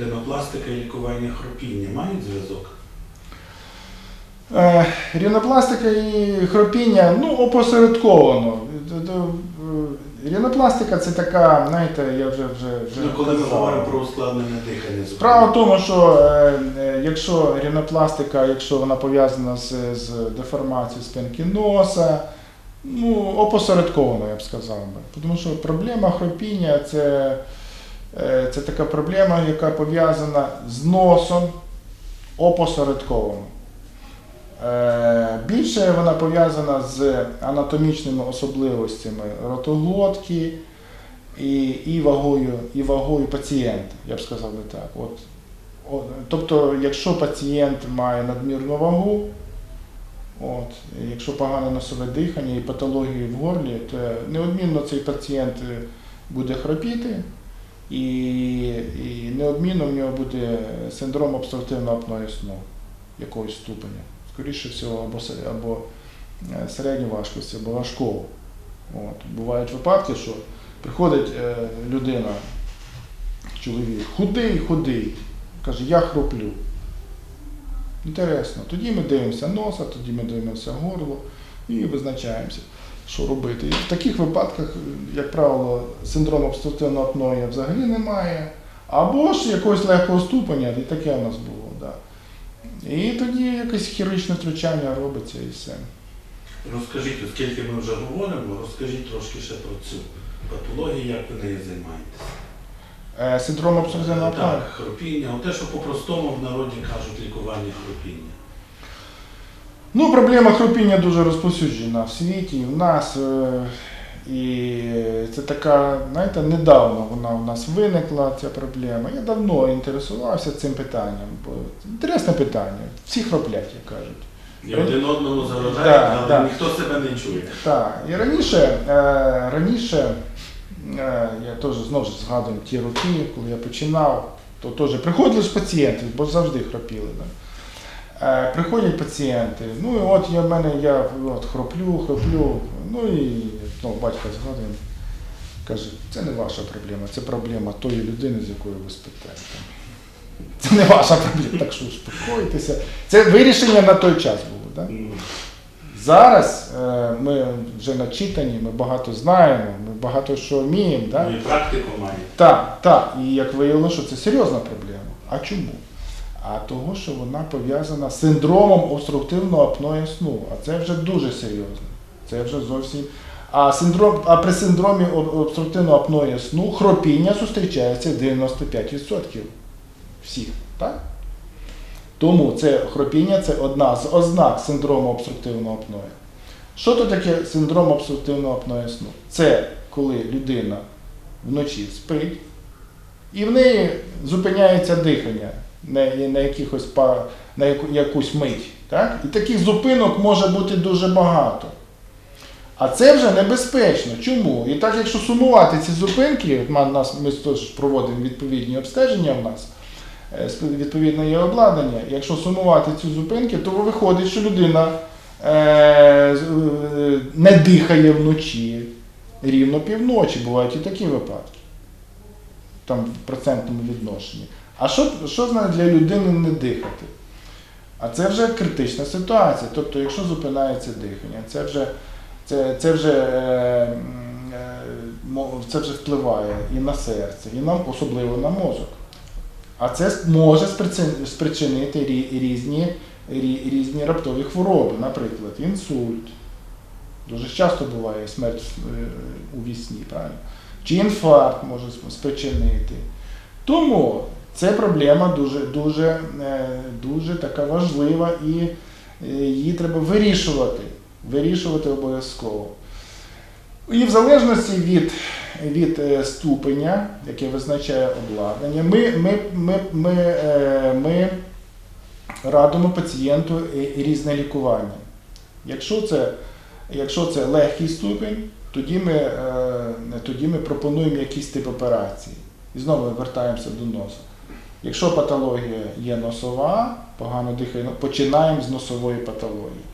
Ринопластика і лікування хропіння мають зв'язок? Е, Рінопластика і хропіння, ну, опосередковано. Д- е, Рінопластика це така, знаєте, я вже вже, вже Ну, коли ми говоримо про ускладнене дихання, Справа в тому, що е, е, якщо рінопластика, якщо вона пов'язана з, з деформацією спинки носа, ну, опосередковано, я б сказав би. Тому що проблема хропіння це, е, це така проблема, яка пов'язана з носом опосередковано. Е, Більше вона пов'язана з анатомічними особливостями ротоглотки і, і, вагою, і вагою пацієнта, я б сказав би так. От, о- тобто, якщо пацієнт має надмірну вагу, от, якщо погане носове дихання і патології в горлі, то неодмінно цей пацієнт е, буде хропіти, і, і неодмінно в нього буде синдром обструктивного апної сну якогось ступеня. Скоріше всього, або, або е, середньої важкості, або важкого. От. Бувають випадки, що приходить е, людина, чоловік, худий, худий, каже, я хроплю. Інтересно. Тоді ми дивимося носа, тоді ми дивимося горло і визначаємося, що робити. І в таких випадках, як правило, синдрому обструктивного апноя взагалі немає. Або ж якогось легкого ступеня, і таке в нас було. Да. І тоді якесь хірургічне втручання робиться і все. Розкажіть, оскільки ми вже говоримо, розкажіть трошки ще про цю патологію, як ви нею займаєтеся. Е, Синдром обструктивного апноя. Так, хропіння, те, що по-простому в народі кажуть лікування хропіння. Ну, проблема хропіння дуже розповсюджена в світі, і в нас. е, І це така, знаєте, недавно вона у нас виникла, ця проблема. Я давно інтересувався цим питанням, бо інтересне питання. Всі хроплять, як кажуть. І один одному заважають, Да, але да. ніхто себе не чує. Так, і раніше, е, раніше е, я теж знову ж згадую ті роки, коли я починав, то теж приходили ж пацієнти, бо завжди хропіли. Да? Е, приходять пацієнти, ну і от я в мене я от, хроплю, хроплю, ну і ну, батько згадує, каже, це не ваша проблема, це проблема тої людини, з якою ви спите. Це не ваша проблема, так що успокойтеся. Це вирішення на той час було. Да? Зараз е, ми вже начитані, ми багато знаємо, ми багато що вміємо. Да? Ну і практику має. Так, так. І як виявилося, що це серйозна проблема. А чому? А того, що вона пов'язана з синдромом обструктивного апноя сну. А це вже дуже серйозно. Це вже зовсім. А, синдром, а при синдромі обструктивного апноя сну хропіння зустрічається 95% всіх. Так? Тому це хропіння це одна з ознак синдрому обструктивного апноя. Що то таке синдром обструктивного апноя сну? Це коли людина вночі спить, і в неї зупиняється дихання на, на, якихось, па- на яку, якусь мить. Так? І таких зупинок може бути дуже багато. А це вже небезпечно. Чому? І так, якщо сумувати ці зупинки, ми теж проводимо відповідні обстеження в нас, е, відповідне є обладнання. Якщо сумувати ці зупинки, то виходить, що людина е, е, не дихає вночі рівно півночі. Бувають і такі випадки. Там в процентному відношенні. А що, що для людини не дихати? А це вже критична ситуація. Тобто, якщо зупинається дихання, це вже, це, це вже, е, е, це вже впливає і на серце, і на, особливо на мозок. А це може спричинити рі- різні, рі- різні раптові хвороби, наприклад, інсульт. Дуже часто буває смерть е, у вісні, правильно? Чи інфаркт може спричинити. Тому це проблема дуже, дуже, е, дуже така важлива і е, її треба вирішувати. Вирішувати обов'язково. І в залежності від, від е, ступеня, яке визначає обладнання, ми, ми, ми, ми, ми радимо пацієнту різне лікування. Якщо це, якщо це легкий ступень, тоді ми, тоді ми пропонуємо якийсь тип операції. І знову ми вертаємося до носа. Якщо патологія є носова, погано дихає, ну, починаємо з носової патології.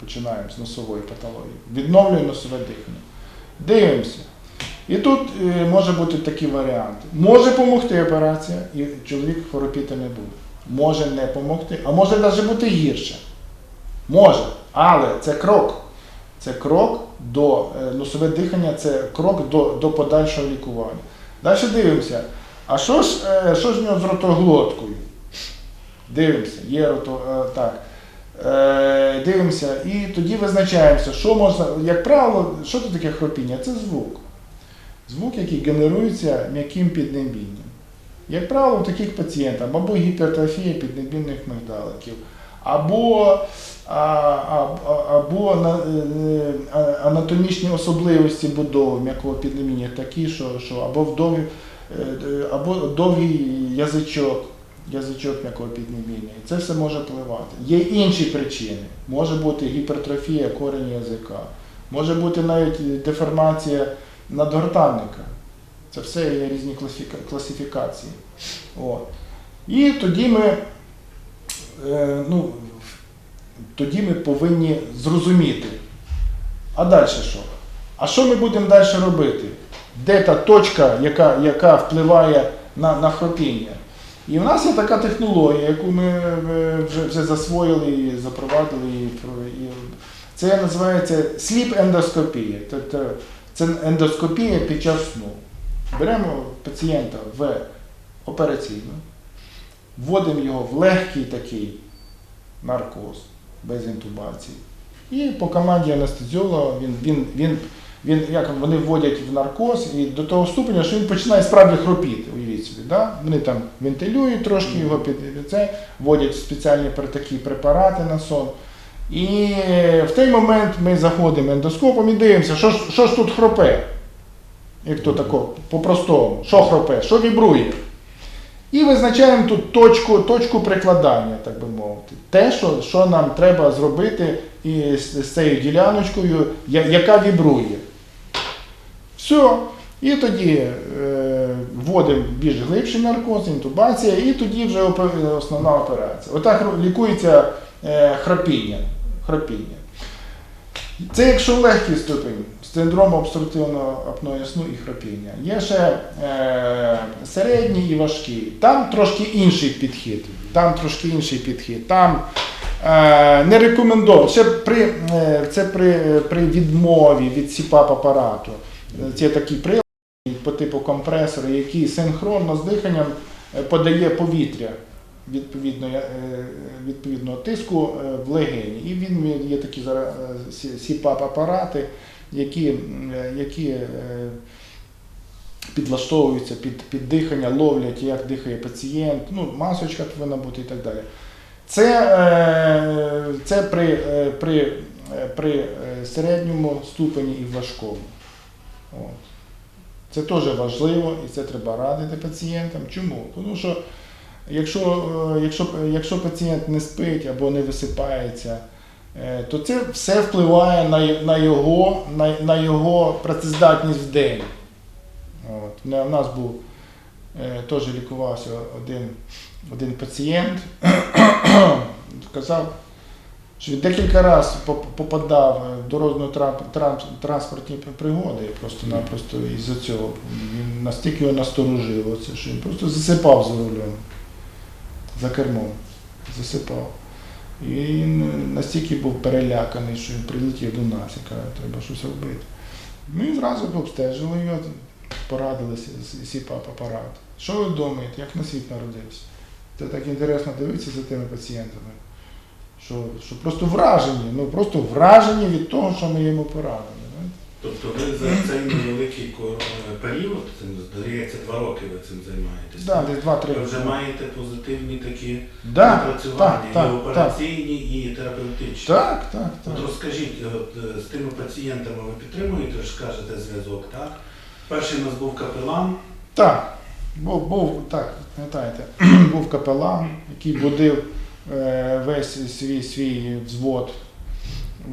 Починаємо з носової патології. Відновлюємо носове дихання. Дивимося. І тут е, може бути такі варіанти. Може допомогти операція, і чоловік хворопіти не буде. Може не допомогти, а може навіть бути гірше. Може, але це крок. Це крок до е, носове дихання, це крок до, до подальшого лікування. Далі дивимося. А що ж, е, що ж в нього з ротоглоткою? Дивимося, є рото, е, так. Е, дивимося і тоді визначаємося, що можна, як правило, що це таке хропіння? Це звук. Звук, який генерується м'яким піднебінням. Як правило, у таких пацієнтів або гіпертрофія піднебінних мигдаликів, або, або на- анатомічні особливості будови м'якого піднебіння такі, що, що або, вдові, або довгий язичок, язичок м'якого піднебіння. І це все може впливати. Є інші причини. Може бути гіпертрофія кореню язика, може бути навіть деформація надгортанника. Це все є різні класифікації. От. І тоді ми, е, ну, тоді ми повинні зрозуміти. А далі що? А що ми будемо далі робити? Де та точка, яка, яка впливає на, на хропіння? І в нас є така технологія, яку ми вже, вже засвоїли і запровадили. І, і це називається сліп-ендоскопія. Тобто це ендоскопія під час сну. Беремо пацієнта в операційну, вводимо його в легкий такий наркоз без інтубації. І по команді анестезіолога він, він, він, він, як вони вводять в наркоз і до того ступеня, що він починає справді хропіти. Уявіть собі, да? Вони там вентилюють трошки його під це, вводять спеціальні такі препарати на сон. І в той момент ми заходимо ендоскопом і дивимося, що ж, що ж тут хропе. Як то тако, по-простому, що хропе, що вібрує. І визначаємо тут точку, точку прикладання, так би мовити. Те, що, що нам треба зробити і з, цією діляночкою, яка вібрує. Все. І тоді е, вводимо більш глибший наркоз, інтубація, і тоді вже основна операція. Отак лікується е, храпіння. храпіння. Це якщо легкий ступень синдрому обструктивного апної сну і храпіння. Є ще е, середній і важкий. Там трошки інший підхід. Там трошки інший підхід. Там е, не рекомендовано. Це при, е, це при, при відмові від СІПАП апарату. Це такі прилади по типу компресори, які синхронно з диханням е, подає повітря відповідно, е, відповідного тиску е, в легені. І він є такі зараз сіпап апарати, які, які підлаштовуються під, під дихання, ловлять, як дихає пацієнт, ну, масочка повинна бути і так далі. Це, це при, при, при середньому ступені і важкому. От. Це теж важливо і це треба радити пацієнтам. Чому? Тому що якщо, е, якщо, якщо пацієнт не спить або не висипається, е, то це все впливає на, на, його, на, на його працездатність в день. От. У нас був е, теж лікувався один, один пацієнт, сказав, що він декілька разів попадав в дорожньо-транспортні пригоди, просто-напросто із-за цього. Він настільки його насторожило, що він просто засипав за рулем, за кермом. Засипав. І він настільки був переляканий, що він прилетів до нас і каже, треба щось робити. Ми зразу обстежили його, порадилися з СІПАП апарат. Що ви думаєте, як на світ народився? Це так інтересно дивитися за тими пацієнтами. Що, що просто вражені, ну просто вражені від того, що ми йому порадили. Тобто ви за цей невеликий е, період, цим здається, два роки ви цим займаєтесь. Да, десь два-три Ви вже маєте позитивні такі Да, напрацювання, так, так, і операційні, і терапевтичні. Так, так, так. От розкажіть, от, е, з тими пацієнтами ви підтримуєте, ж кажете, зв'язок, так? Перший у нас був капелан, Так, був, був так, пам'ятаєте, був капелан, який будив весь свій свій взвод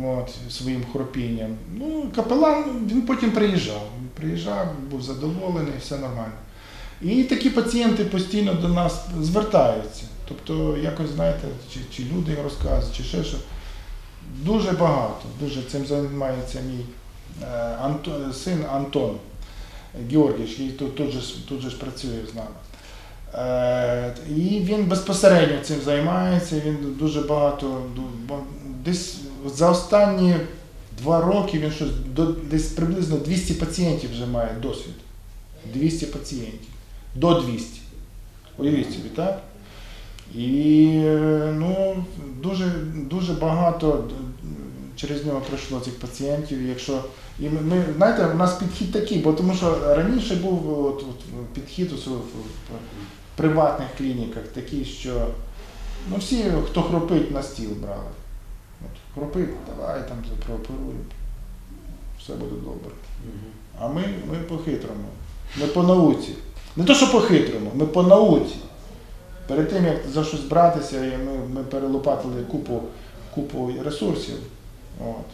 от, своїм хропінням. Ну, капелан він потім приїжджав. Він приїжджав, був задоволений, все нормально. І такі пацієнти постійно до нас звертаються. Тобто, якось знаєте, чи, чи люди розказують, чи ще що. Дуже багато, дуже цим займається мій е, Анто- син Антон. Георгійович, який тут, тут, же, тут же ж працює з нами. Е, і він безпосередньо цим займається. Він дуже багато десь за останні два роки він щось десь приблизно 200 пацієнтів вже має досвід. 200 пацієнтів. До 200. Уявіть собі, так? І ну, дуже, дуже багато через нього пройшло цих пацієнтів. Якщо і ми, знаєте, у нас підхід такий, бо тому що раніше був от, от, підхід у, приватних клініках такий, що ну, всі, хто хропить, на стіл брали. От, хропить, давай там прооперуємо. Все буде добре. А ми, ми по-хитрому. Ми по науці. Не то, що по-хитрому, ми по науці. Перед тим, як за щось братися, ми, ми перелопатили купу, купу ресурсів от,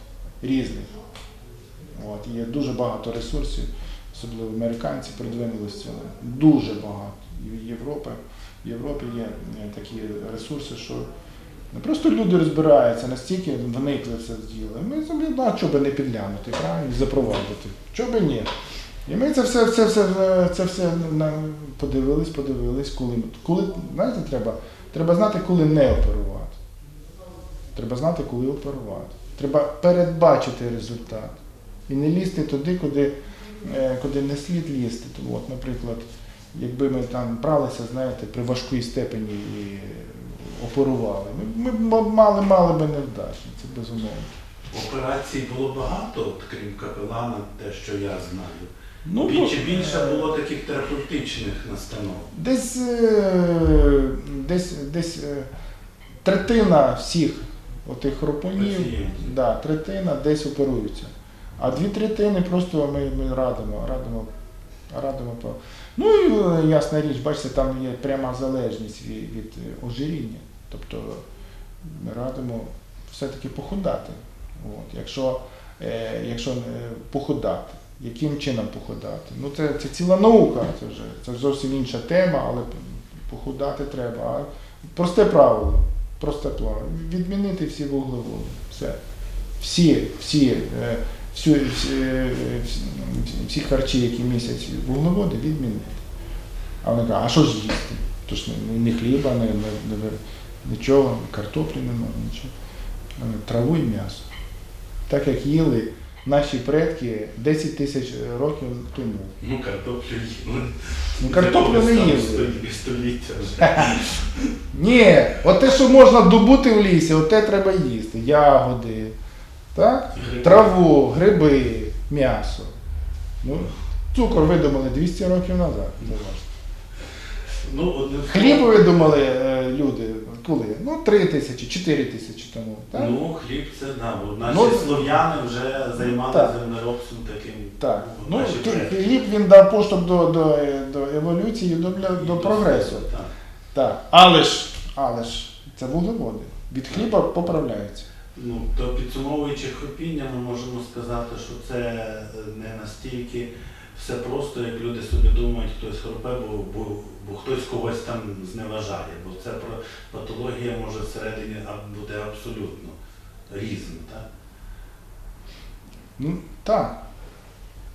різних. От, є дуже багато ресурсів, особливо американці цьому. Дуже багато. І в Європі, є е, такі ресурси, що не просто люди розбираються, настільки вникли в це діло. Ми собі, ну, а би не підглянути, правильно, запровадити. Чого би ні? І ми це все, це все, це все подивились, подивились, коли, коли, знаєте, треба, треба знати, коли не оперувати. Треба знати, коли оперувати. Треба передбачити результат. І не лізти туди, куди, е, куди не слід лізти. От, наприклад, якби ми там бралися, знаєте, при важкій степені і оперували, ми, ми б мали, мали би невдачі, це безумовно. Операцій було багато, от, крім капелана, те, що я знаю. Ну, Більше більше було таких терапевтичних настанов. Десь, е, десь, десь е, третина всіх отих хропунів, да, третина десь оперуються. А дві третини просто ми, ми радимо, радимо, радимо по. Ну і е, ясна річ, бачите, там є пряма залежність від, від е, ожиріння. Тобто ми радимо все-таки похудати. От, якщо, е, якщо е, похудати, яким чином похудати? Ну це, це ціла наука, це вже це зовсім інша тема, але похудати треба. А просте правило, просте правило. Відмінити всі вуглеводи. Все. Всі, всі, е, всю, всі, е, всі, харчі, які містять вуглеводи, відмінити. А вони кажуть, а що ж їсти? Тож ні, хліба, ні, нічого, картоплі немає, нічого. Траву і м'ясо. Так як їли наші предки 10 тисяч років тому. Ну, картоплю їли. Ну, картоплю не їли. Століття вже. Ні, от те, що можна добути в лісі, от те треба їсти. Ягоди, так? Траву, гриби, м'ясо. Ну, цукор видумали 200 років назад. Ну, Хліб видумали е, люди коли? Ну, 3 тисячі, 4 тисячі тому. Так? Ну, хліб це да, бо наші Ну, слов'яни вже займалися так. землеробством таким. Так. Ну, предки. хліб він дав поштовх до, до, до еволюції, до, до, до прогресу. Так. Так. Але ж, але ж, це вуглеводи. Від хліба поправляються. Ну, то підсумовуючи хропіння, ми можемо сказати, що це е, не настільки все просто, як люди собі думають, хтось хропе, бо, бо, бо хтось когось там зневажає. Бо це патологія може всередині буде абсолютно різна. Так? Ну, так.